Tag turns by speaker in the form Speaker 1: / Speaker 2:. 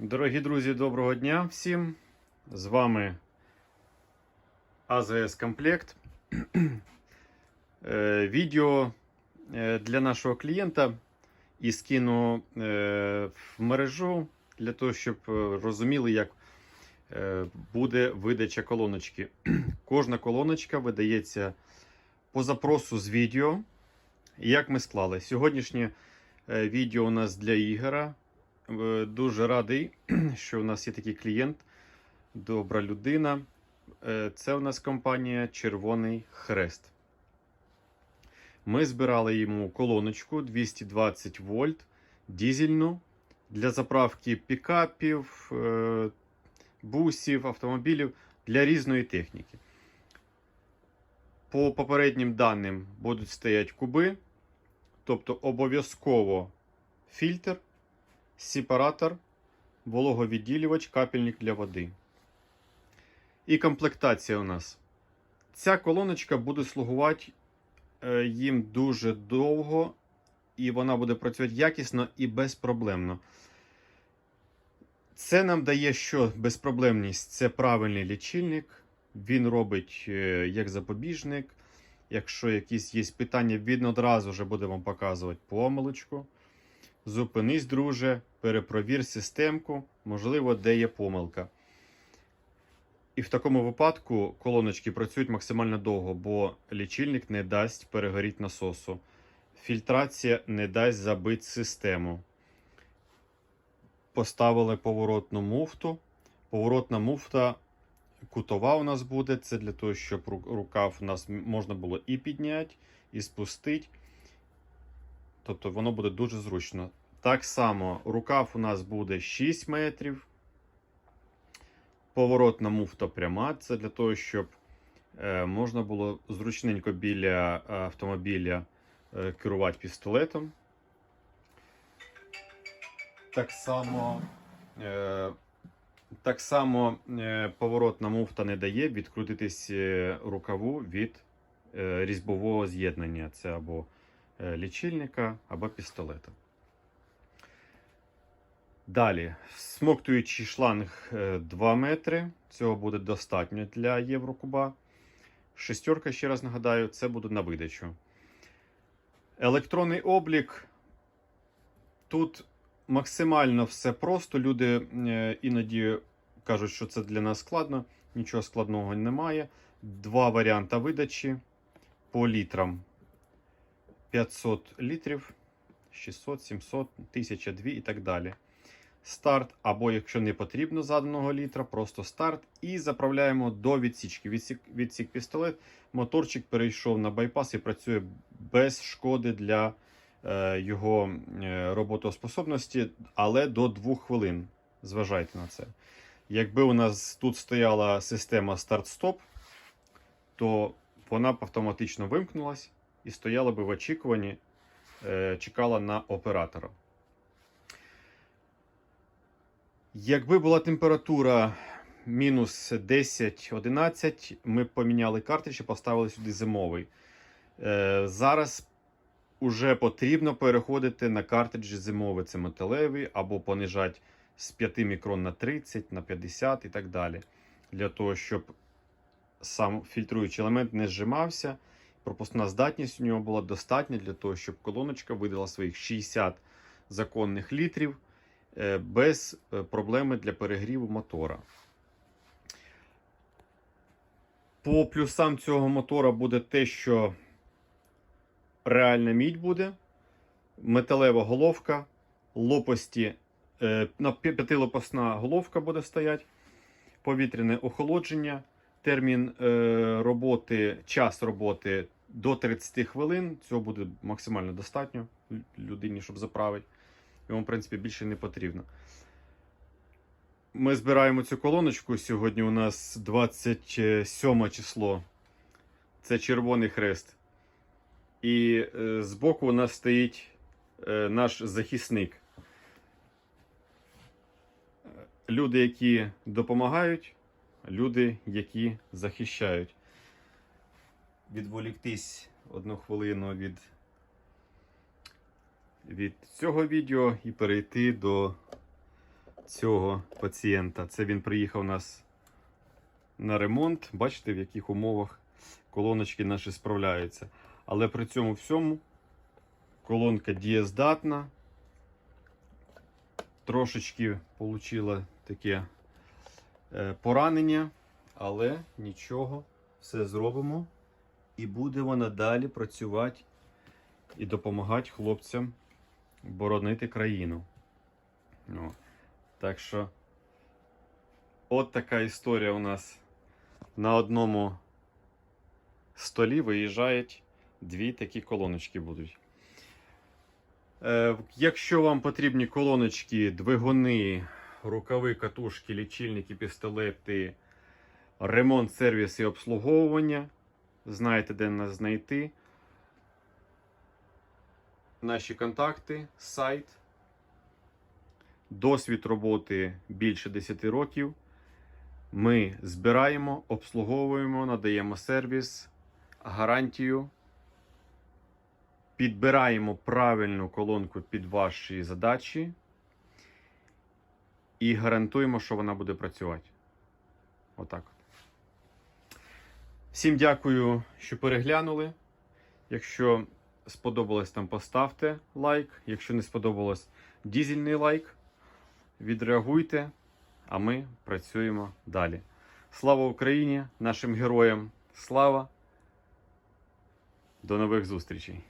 Speaker 1: Дорогі друзі, доброго дня всім. З вами АЗС Комплект. Е, Відео е, для нашого клієнта і скину е, в мережу для того, щоб розуміли, як буде видача колоночки. Кожна колоночка видається по запросу з відео. Як ми склали? Сьогоднішнє відео у нас для Ігора. Е, Дуже радий, що у нас є такий клієнт, добра людина. Е, Це у нас компанія Червоний Хрест. Ми збирали йому колоночку 220 вольт дізельну для заправки пікапів, е, бусів, автомобілів для різної техніки. По попереднім даним будуть стоять куби, тобто обов'язково фільтр сепаратор, вологовідділювач, капельник для води. І комплектація у нас. Ця колоночка буде слугувати е, їм дуже довго, і вона буде працювати якісно і безпроблемно. Це нам дає що безпроблемність це правильний лічильник. Він робить е, як запобіжник. Якщо якісь є питання, він одразу вже буде вам показувати помилочку. Зупинись, друже, перепровір системку, можливо, де є помилка. І в такому випадку колоночки працюють максимально довго, бо лічильник не дасть перегоріти насосу. Фільтрація не дасть забити систему. Поставили поворотну муфту. Поворотна муфта кутова у нас буде. Це для того, щоб ру- рукав у нас можна було і підняти, і спустити. Тобто воно буде дуже зручно. Так само рукав у нас буде 6 метрів. Поворотна муфта пряма. Це для того, щоб е, можна було зручненько біля е, автомобіля е, керувати пістолетом. Так само, так само поворотна муфта не дає відкрутитись рукаву від різьбового з'єднання. Це або лічильника або пістолета. Далі, смоктуючий шланг е, 2 метри. Цього буде достатньо для Єврокуба. Шестерка, ще раз нагадаю, це буде на видачу. Електронний облік. Тут максимально все просто. Люди е, іноді кажуть, що це для нас складно. Нічого складного немає. Два варіанти видачі по літрам. 500 літрів, 600, 700, 1002 і так далі. Старт, або якщо не потрібно заданого літра, просто старт. І заправляємо до відсічки. Відсік, відсік пістолет. Моторчик перейшов на байпас і працює без шкоди для е, його е, роботоспособності, але до 2 хвилин. Зважайте на це. Якби у нас тут стояла система старт-стоп, то вона б автоматично вимкнулась і стояла би в очікуванні, е, чекала на оператора. Якби була температура мінус 10-11, ми б поміняли картридж і поставили сюди зимовий. Е, зараз уже потрібно переходити на картриджі зимовий, це металевий, або понижати з 5 мікрон на 30, на 50 і так далі. Для того, щоб сам фільтруючий елемент не зжимався. Пропускна здатність у нього була достатня для того, щоб колоночка видала своїх 60 законних літрів без е, проблеми для перегріву мотора. По плюсам цього мотора буде те, що реальна мідь буде, металева головка, лопасті, е, п'ятилопасна головка буде стояти, повітряне охолодження, термін е, роботи, час роботи до 30 хвилин. Цього буде максимально достатньо людині, щоб заправити. Йому, в принципі, більше не потрібно. Ми збираємо цю колоночку. Сьогодні у нас 27 число. Це Червоний Хрест. І е, збоку у нас стоїть е, наш захисник. Люди, які допомагають, люди, які захищають. Відволіктись одну хвилину від, від цього відео і перейти до цього пацієнта. Це він приїхав у нас на ремонт. Бачите, в яких умовах колоночки наші справляються. Але при цьому всьому колонка дієздатна. Трошечки отримала таке е, поранення, але нічого, все зробимо. І буде вона далі працювати і допомагати хлопцям боронити країну. Ну, так що, от така історія у нас на одному столі виїжджають дві такі колоночки будуть. Е, якщо вам потрібні колоночки, двигуни, рукави, катушки, лічильники, пістолети, ремонт, сервіс і обслуговування, знаєте, де нас знайти. Наші контакти, сайт. Досвід роботи більше 10 років. Ми збираємо, обслуговуємо, надаємо сервіс, гарантію. Підбираємо правильну колонку під ваші задачі і гарантуємо, що вона буде працювати. Отак. Всім дякую, що переглянули. Якщо сподобалось, там поставте лайк. Якщо не сподобалось, дізельний лайк. Відреагуйте, а ми працюємо далі. Слава Україні, нашим героям! Слава! До нових зустрічей!